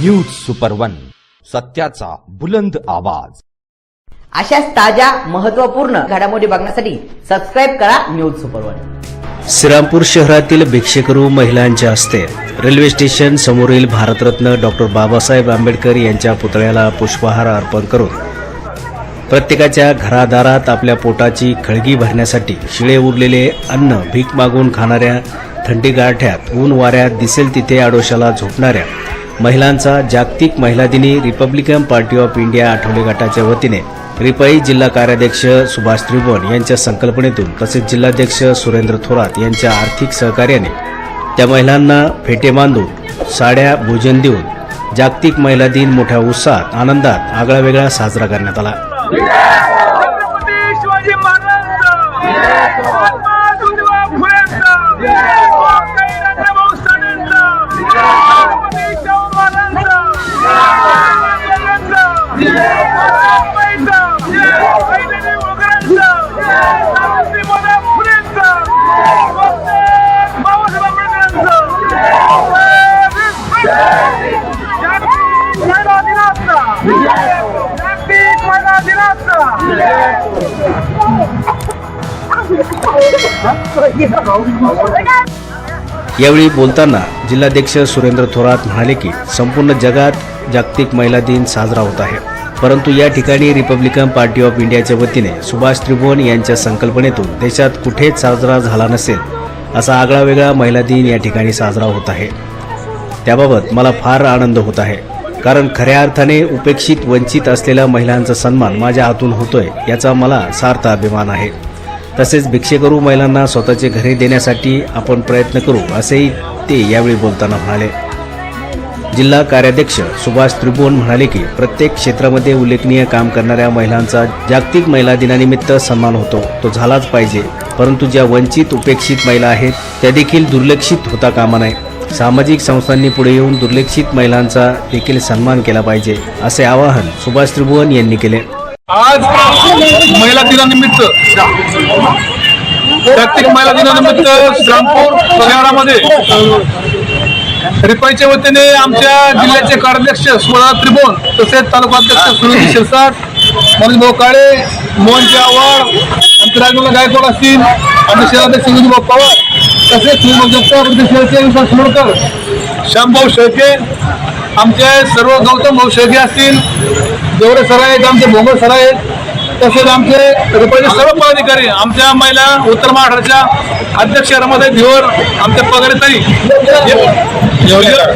News super one सत्याचा बुलंद आवाज. अशाच ताज्या महत्त्वपूर्ण घडामोडी बघण्यासाठी सबस्क्राईब करा न्यूज सुपर वन श्रीरामपूर शहरातील भिक्षेकरू महिलांच्या हस्ते रेल्वे स्टेशन समोरील भारतरत्न डॉक्टर बाबासाहेब आंबेडकर यांच्या पुतळ्याला पुष्पहार अर्पण करून प्रत्येकाच्या घरादारात आपल्या पोटाची खळगी भरण्यासाठी शिळे उरलेले अन्न भीक मागून खाणाऱ्या थंडी गारठ्यात ऊन वाऱ्यात दिसेल तिथे आडोशाला झोपणाऱ्या महिलांचा जागतिक महिला दिनी Republican Party of India Athawale गटाच्या वतीने रिपाई जिल्हा कार्याध्यक्ष सुभाष त्रिभुवन यांच्या संकल्पनेतून तसेच जिल्हाध्यक्ष सुरेंद्र थोरात यांच्या आर्थिक सहकार्याने त्या महिलांना फेटे बांधून साड्या भोजन देऊन जागतिक महिला दिन मोठ्या उत्साहात आनंदात आगळा वेगळा साजरा करण्यात आला शिवाजी यावेळी बोलताना जिल्हाध्यक्ष सुरेंद्र थोरात म्हणाले की संपूर्ण जगात जागतिक महिला दिन साजरा होत आहे. परंतु या ठिकाणी रिपब्लिकन पार्टी ऑफ इंडियाच्या वतीने सुभाष त्रिभुवन यांच्या संकल्पनेतून देशात कुठेच साजरा झाला नसेल असा आगळा वेगळा महिला दिन या ठिकाणी साजरा होत आहे. त्याबाबत मला फार आनंद होत आहे कारण खऱ्या अर्थाने उपेक्षित वंचित असलेल्या महिलांचा सन्मान माझ्या हातून होतोय याचा मला सार्थ अभिमान आहे. तसेच भिक्षेकरू महिलांना स्वतःचे घरे देण्यासाठी आपण प्रयत्न करू असेही ते यावेळी बोलताना म्हणाले जिल्हा कार्याध्यक्ष सुभाष त्रिभुवन म्हणाले की प्रत्येक क्षेत्रामध्ये उल्लेखनीय काम करणाऱ्या महिलांचा जागतिक महिला दिनानिमित्त सन्मान होतो. तो झालाच पाहिजे. परंतु ज्या वंचित उपेक्षित महिला आहेत त्या देखील दुर्लक्षित होता कामा नये. सामाजिक संस्थांनी पुढे येऊन दुर्लक्षित महिलांचा देखील सन्मान केला पाहिजे असे आवाहन सुभाष त्रिभुवन यांनी केले. आज महिला दिनानिमित्त जागतिक महिला दिनानिमित्त श्रामपूर शहरामध्ये रिपाईच्या वतीने आमच्या जिल्ह्याचे कार्याध्यक्ष सुधा त्रिभुवन तसेच तालुकाध्यक्ष सुनील शिरसाट मनोज भाऊ काळे मोहन आव्हाड आमचे राजूला गायकवाड असतील आमचे शहराध्यक्ष संजय पवार तसेच म्हणजे सुनील जगताप श्यामभाऊ शेळके आमचे सर्व गौतम भाऊ शेळके असतील देवरे सर आहेत आमचे भोंगर सर आहेत. तसेच आमचे रुपयाचे सर्व पदाधिकारी आमच्या महिला उत्तर महाराष्ट्राच्या अध्यक्ष रमाताई धिवर आमच्या पगारेताई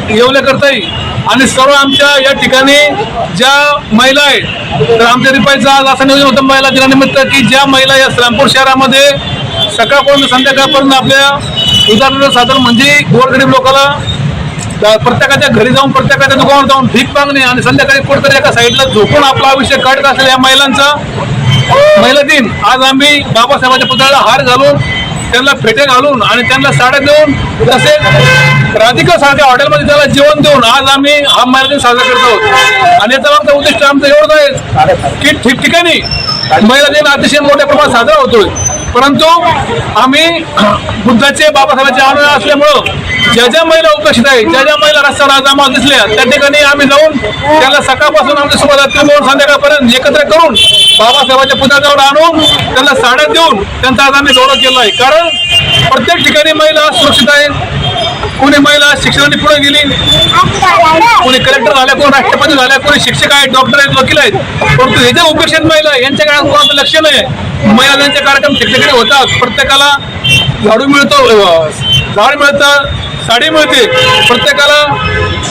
येवलेकरताई आणि सर्व आमच्या या ठिकाणी ज्या महिला आहेत तर आमच्या रिपाईचं आज असं नियोजन होतं महिला दिनानिमित्त की ज्या महिला या श्रामपूर शहरामध्ये सकाळपर्यंत संध्याकाळपर्यंत आपल्या उदाहरणार्थ साधन म्हणजे गोरगरीब लोकांना प्रत्येकाच्या घरी जाऊन प्रत्येकाच्या दुकानावर जाऊन भीक मागणे आणि संध्याकाळी कुठेतरी एका साईडला झोपून आपला आयुष्य काढत असेल या महिलांचा महिला दिन आज आम्ही बाबासाहेबांच्या पुतळ्याला हार घालून त्यांना फेटे घालून आणि त्यांना साड्या देऊन तसेच राधिका सारख्या हॉटेलमध्ये त्याला जेवण देऊन आज आम्ही हा महिला दिन साजरा करत आहोत. आणि याचा आमचा उद्दिष्ट आमचं एवढंच आहे की ठिकठिकाणी महिला दिन अतिशय मोठ्या प्रमाणात साजरा होतोय. परंतु आम्ही बुद्धाचे बाबासाहेबांचे आनंद असल्यामुळं ज्या ज्या महिला उपस्थित आहेत ज्या ज्या महिला रस्त्यावर आज दिसल्या त्या ठिकाणी आम्ही जाऊन त्याला सकाळपासून आमच्यासोबत रात्रीपासून संध्याकाळपर्यंत एकत्र करून बाबासाहेबांच्या पुतळ्याजवळ आणून त्यांना साड्या देऊन त्यांचा आज आम्ही गौरव केला आहे. कारण प्रत्येक ठिकाणी महिला सुरक्षित आहेत. कोणी महिला शिक्षणाने पुढे गेली कोणी कलेक्टर झाल्या कोणी राष्ट्रपती झाल्या कोणी शिक्षक आहेत डॉक्टर आहेत वकील आहेत. परंतु हे जे उपेक्षित महिला यांच्या काळात कोणाचं लक्ष नाही महिलांचे कार्यक्रम ठिकठिकाणी होतात. प्रत्येकाला झाडू मिळतो झाड मिळतं साडी मिळते. प्रत्येकाला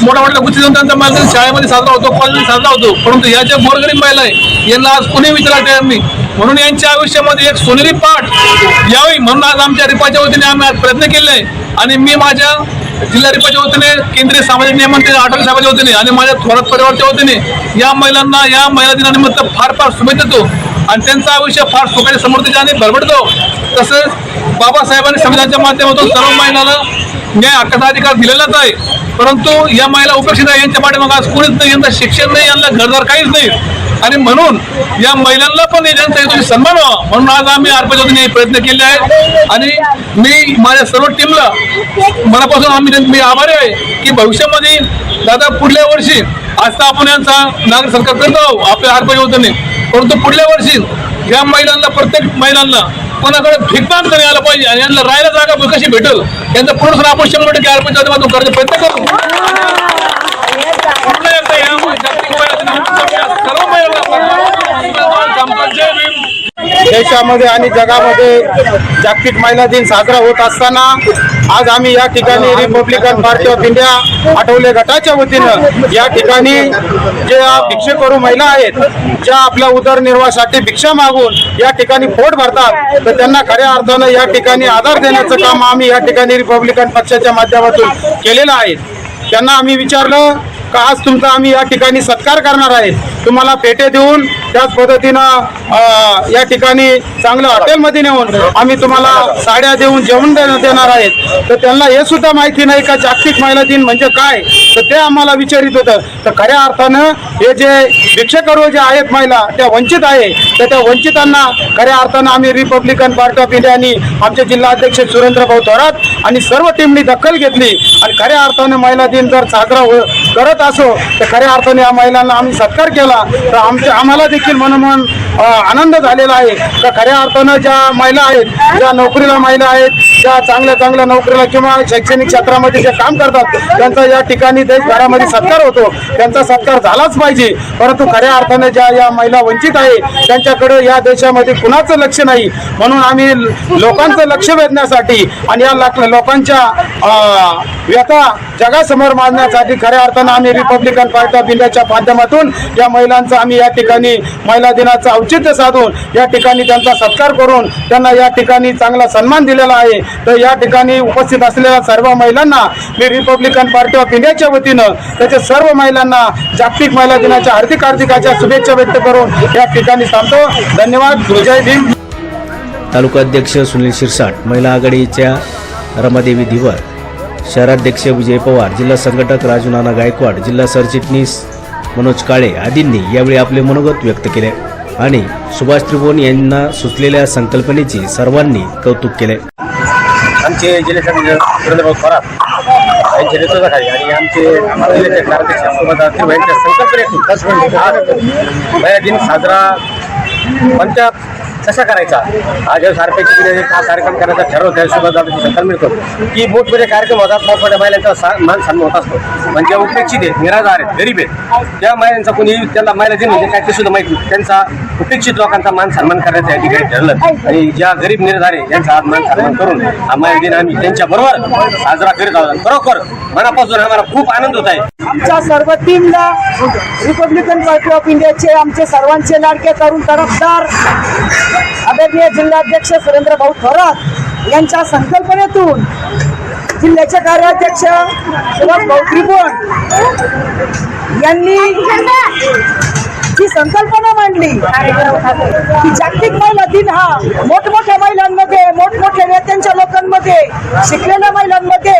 मोठ्या मोठ्या गुच्छ देऊन त्यांचा महिला शाळेमध्ये साजरा होतो कॉलेजमध्ये साजरा होतो. परंतु या ज्या गोरगरीब महिला आहे यांना आज कुणी विचारला तयार म्हणून यांच्या आयुष्यामध्ये एक सोनेरी पाठ यावी. म्हणून आज आमच्या रिपाच्या वतीने आम्ही आज प्रयत्न केले आहे. आणि मी माझ्या जिल्हा रिपाच्या वतीने केंद्रीय सामाजिक नियमन आठवले साहेबाच्या वतीने आणि माझ्या थोरात परिवारच्या वतीने या महिलांना या महिला दिनानिमित्त फार फार शुभेच्छा देतो. आणि त्यांचं आयुष्य फार सुखाच्या समृद्धीच्या आणि भरभडतो. तसंच बाबासाहेबांनी संविधानाच्या माध्यमातून सर्व महिलाला न्याय हक्काचा अधिकार दिलेलाच आहे. परंतु या महिला उपेक्षित आहे यांच्या पाठीमागे आज कोणीच नाही यांना शिक्षण नाही यांना घरदार काहीच नाही. आणि म्हणून या महिलांना पण यांचा तुम्ही सन्मान व्हावा. म्हणून आज आम्ही अर्पजोतीने प्रयत्न केले आहेत. आणि मी माझ्या सर्व टीमला मनापासून आम्ही मी आभारी आहे की भविष्यामध्ये दादा पुढल्या वर्षी आता आपण यांचा नागरिक सरकार करत आहोत आपल्या अर्पजोतीने परंतु पुढल्या वर्षी या महिलांना प्रत्येक महिलांना कोणाकडे भिकमान तरी आलं पाहिजे आणि यांना राहायला जागा कशी भेटेल यांचं पुनर्सर आपण शंभर टक्के आरपीच्या माध्यमातून करण्याचा प्रयत्न करू. देशामध्ये आणि जगामध्ये जागतिक महिला दिन साजरा होत असताना आज आम्ही या ठिकाणी Republican Party of India Athawale गटाच्या वतीनं या ठिकाणी ज्या भिक्षेकरू महिला आहेत ज्या आपल्या उदरनिर्वाहासाठी भिक्षा मागून या ठिकाणी पोट भरतात तर त्यांना खऱ्या अर्थानं या ठिकाणी आधार देण्याचं काम आम्ही या ठिकाणी रिपब्लिकन पक्षाच्या माध्यमातून केलेलं आहे. त्यांना आम्ही विचारलं का आज तुमचा आम्ही या ठिकाणी सत्कार करणार आहे? तुम्हाला पेटे देऊन त्याच पद्धतीनं या ठिकाणी चांगलं हॉटेलमध्ये नेऊन आम्ही तुम्हाला साड्या देऊन जेवण देणार आहेत. तर त्यांना हे सुद्धा माहिती नाही का जागतिक महिला दिन म्हणजे काय? तर ते आम्हाला विचारित होतं. तर खऱ्या अर्थानं हे जे भिक्षेकरू जे आहेत महिला त्या वंचित आहे. तर त्या वंचितांना खऱ्या अर्थानं आम्ही रिपब्लिकन पार्टी ऑफ इंडियानी आमचे जिल्हाध्यक्ष सुरेंद्र भाऊ थोरात आणि सर्व टीमनी दखल घेतली. आणि खऱ्या अर्थानं महिला दिन जर साजरा हो- करत असो तर खऱ्या अर्थाने या महिलांना आम्ही सत्कार केला. तर आमच्या आम्हाला देखील मनोमन आनंद झालेला आहे. तर खऱ्या अर्थानं ज्या महिला आहेत ज्या नोकरीला महिला आहेत ज्या चांगल्या चांगल्या नोकरीला किंवा शैक्षणिक क्षेत्रामध्ये जे काम करतात त्यांचा या ठिकाणी देशभरामध्ये सत्कार होतो. त्यांचा सत्कार झालाच पाहिजे. परंतु खऱ्या अर्थाने ज्या या महिला वंचित आहे त्यांच्याकडे या देशामध्ये कुणाचं लक्ष नाही. म्हणून आम्ही लोकांचं लक्ष वेधण्यासाठी आणि या लोकांच्या व्यथा जगासमोर मांडण्यासाठी खऱ्या अर्थानं आम्ही रिपब्लिकन पार्टी ऑफ इंडियाच्या माध्यमातून या महिलांचा आम्ही या ठिकाणी महिला दिनाचं औचित्य साधून या ठिकाणी त्यांचा सत्कार करून त्यांना या ठिकाणी चांगला सन्मान दिलेला आहे. तर या ठिकाणी उपस्थित असलेल्या सर्व महिलांना मी रिपब्लिकन पार्टी ऑफ इंडियाच्या वतीनं त्याच्या सर्व महिलांना जागतिक महिला दिनाच्या हार्दिक हार्दिकाच्या शुभेच्छा व्यक्त करून या ठिकाणी सांगतो धन्यवाद. जय भीम. तालुकाध्यक्ष सुनील शिरसाट महिला आघाडीच्या रमादेवी धिवर शहराध्यक्ष विजय पवार जिल्हा संघटक राजू नाना गायकवाड जिल्हा सरचिटणीस मनोज काळे आदींनी यावेळी आपले मनोगत व्यक्त केले आणि सुभाष त्रिभुवन यांना सुचलेल्या संकल्पनेची सर्वांनी कौतुक केले. आमचे जिल्ह्याचे सुरेंद्रभाऊ थोरात यांचे नेतृत्वाखाली आणि आमचे जिल्ह्याचे कार्याध्यक्ष सुभाष त्रिभुवन यांच्या संकल्पनेतून आज दिन साजरा पंचायत कसा करायचा? आज सारख्याची हा कार्यक्रम करायचा ठरवत आहे सुभाष दादाची संकल्पनेतून की मोठमोठे कार्यक्रम होतात मोठमोठ्या महिलांचा सा- मान सन्मान होत असतो. पण ज्या उपेक्षित आहेत निराधार आहेत गरीब आहेत त्या महिलांचा कोणी त्यांना महिला दिन म्हणजे काय ते सुद्धा माहिती त्यांचा उपेक्षित लोकांचा मान सन्मान करायचा या ठिकाणी ठरलं. आणि ज्या गरीब निराधार आहे त्यांचा आज मान सन्मान करून हा महिला दिन आम्ही त्यांच्याबरोबर साजरा करीत आहोत. खरोखर मनापासून आम्हाला खूप आनंद होत आहे. आमच्या सर्व टीमला रिपब्लिकन पार्टी ऑफ इंडियाचे आमचे सर्वांचे लाडके तरुण तरफदार आदरणीय जिल्हाध्यक्ष सुरेंद्र भाऊ थोरात यांच्या संकल्पनेतून जिल्ह्याचे कार्याध्यक्ष सुभाष भाऊ त्रिभुवन यांनी ही संकल्पना मांडली. की जागतिक महिला दिन हा मोठमोठ्या महिलांमध्ये मोठमोठ्या नेत्यांच्या लोकांमध्ये शिकलेल्या महिलांमध्ये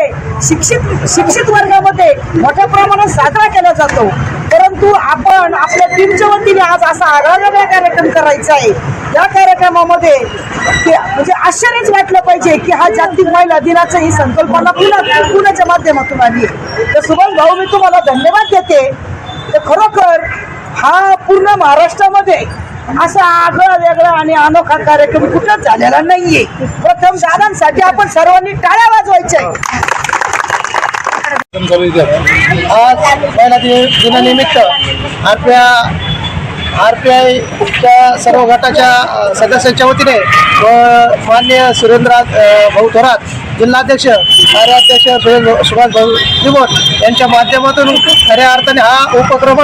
शिक्षित शिक्षित वर्गामध्ये मोठ्या प्रमाणात साजरा केला जातो. परंतु आपण आपल्या टीमच्या वतीने आज असा आगळावेगळा कार्यक्रम करायचा आहे. या कार्यक्रमामध्ये म्हणजे आश्चर्यच वाटलं पाहिजे की हा जागतिक महिला दिनाचं ही संकल्पना पुन्हा पुण्याच्या माध्यमातून आली तर सुभाष भाऊ मी तुम्हाला धन्यवाद देते. तर खरोखर हा पूर्ण महाराष्ट्रामध्ये. असा आगळा वेगळा आणि अनोखा कार्यक्रम कुठंच झालेला नाहीये. प्रथम दादांसाठी आपण सर्वांनी टाळ्या वाजवायच्या. आज महिला दिन दिनानिमित्त आपल्या आर पी आयच्या सर्व गटाच्या सदस्यांच्या वतीने व मान्य सुरेंद्र भाऊ थोरात जिल्हाध्यक्ष कार्याध्यक्ष सुभाष भाऊ त्रिभुवन यांच्या माध्यमातून खऱ्या अर्थाने हा उपक्रम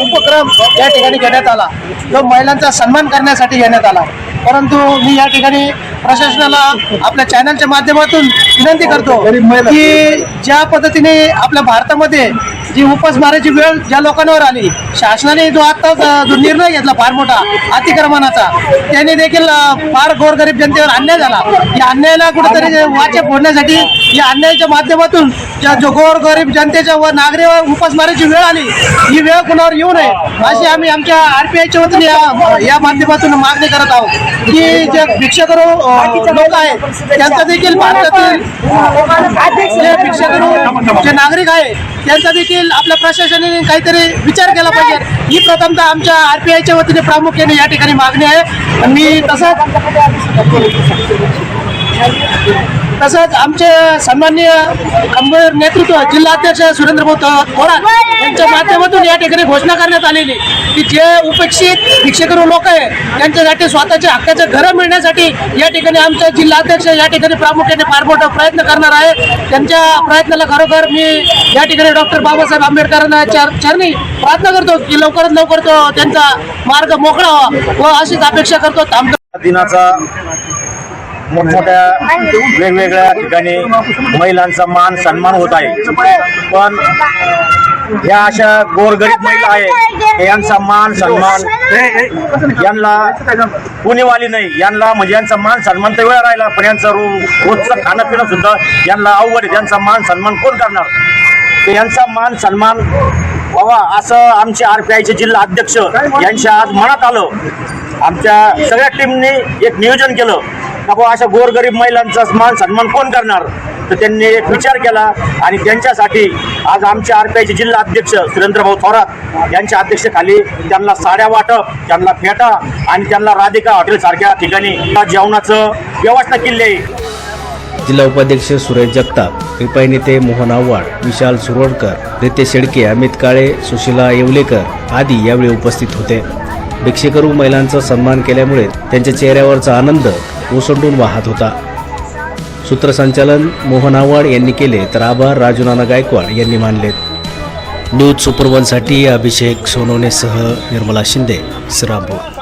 उपक्रम या ठिकाणी घेण्यात आला. तो महिलांचा सन्मान करण्यासाठी घेण्यात आला. परंतु मी या ठिकाणी प्रशासनाला आपल्या चॅनलच्या माध्यमातून विनंती करतो की ज्या पद्धतीने आपल्या भारतामध्ये जी उपासमाराची वेळ ज्या लोकांवर आली शासनाने जो आत्ताच जो निर्णय घेतला फार मोठा अतिक्रमणाचा त्याने देखील फार गोरगरीब जनतेवर अन्याय झाला. या अन्यायाला कुठेतरी वाचे फोडण्यासाठी या अन्यायाच्या माध्यमातून ज्या जो गोर गरीब जनतेच्या व नागरिक उपासमाराची वेळ आली ही वेळ कुणावर येऊ नये अशी आम्ही आमच्या आरपीआयच्या वतीने या या माध्यमातून मागणी करत आहोत. की जे भिक्षकरू लोक आहेत त्यांचा देखील भारतातील जे भिक्षकरू जे नागरिक आहे त्यांचा देखील आपल्या प्रशासनाने काहीतरी विचार केला पाहिजे. ही प्रथमतः आमच्या आरपीआयच्या वतीने प्रामुख्याने या ठिकाणी मागणी आहे. मी तसंच तसंच आमचे सन्माननीय खंबीर नेतृत्व जिल्हाध्यक्ष सुरेंद्र भाऊ थोरात यांच्या माध्यमातून या ठिकाणी घोषणा करण्यात आलेली की जे उपेक्षित भिक्षकरू लोक आहे त्यांच्यासाठी स्वतःच्या हक्काचे घरं मिळण्यासाठी या ठिकाणी आमचे जिल्हाध्यक्ष या ठिकाणी प्रामुख्याने फार मोठा प्रयत्न करणार आहे. त्यांच्या प्रयत्नाला खरोखर मी या ठिकाणी डॉक्टर बाबासाहेब आंबेडकरांना चरणी प्रार्थना करतो की लवकरात लवकर तो त्यांचा मार्ग मोकळा व्हावा व अशीच अपेक्षा करतो. दिनाचा मोठमोठ्या वेगवेगळ्या ठिकाणी महिलांचा मान सन्मान होत आहे. पण या अशा गोरगरीब महिला आहेत हे यांचा मान सन्मान यांना कुणीवाली नाही. यांना म्हणजे यांचा मान सन्मान तर वेळा राहिला पण यांचं रोजचं खाणं पिणं सुद्धा यांना अवघड आहे. त्यांचा मान सन्मान कोण करणार? तर यांचा मान सन्मान व्हावा असं आमचे आर पी आयचे जिल्हा अध्यक्ष यांच्या आज मनात आलं. आमच्या सगळ्या टीमने एक नियोजन केलं. नको अशा गोरगरीब महिलांचा मान सन्मान कोण करणार? तर त्यांनी एक विचार केला आणि त्यांच्यासाठी आज आमचे आर पी आयचे जिल्हा अध्यक्ष सुरेंद्रभाऊ थोरात यांच्या अध्यक्षतेखाली त्यांना साड्या वाटप त्यांना फेटा आणि त्यांना राधिका हॉटेल सारख्या ठिकाणी जेवणाचं व्यवस्था केली. आहे जिल्हा उपाध्यक्ष सुरेश जगताप रिपाई नेते मोहन आव्हाड विशाल सुरोडकर रितेश शेडके अमित काळे सुशीला येवलेकर आदी यावेळी उपस्थित होते. भिक्षेकरू महिलांचा सन्मान केल्यामुळे त्यांच्या चेहऱ्यावरचा आनंद ओसंडून वाहत होता. सूत्रसंचालन मोहन आव्हाड यांनी केले तर आभार राजूनाना गायकवाड यांनी मानलेत न्यूज सुपरवनसाठी अभिषेक सोनवणेसह निर्मला शिंदे श्रीरामपूर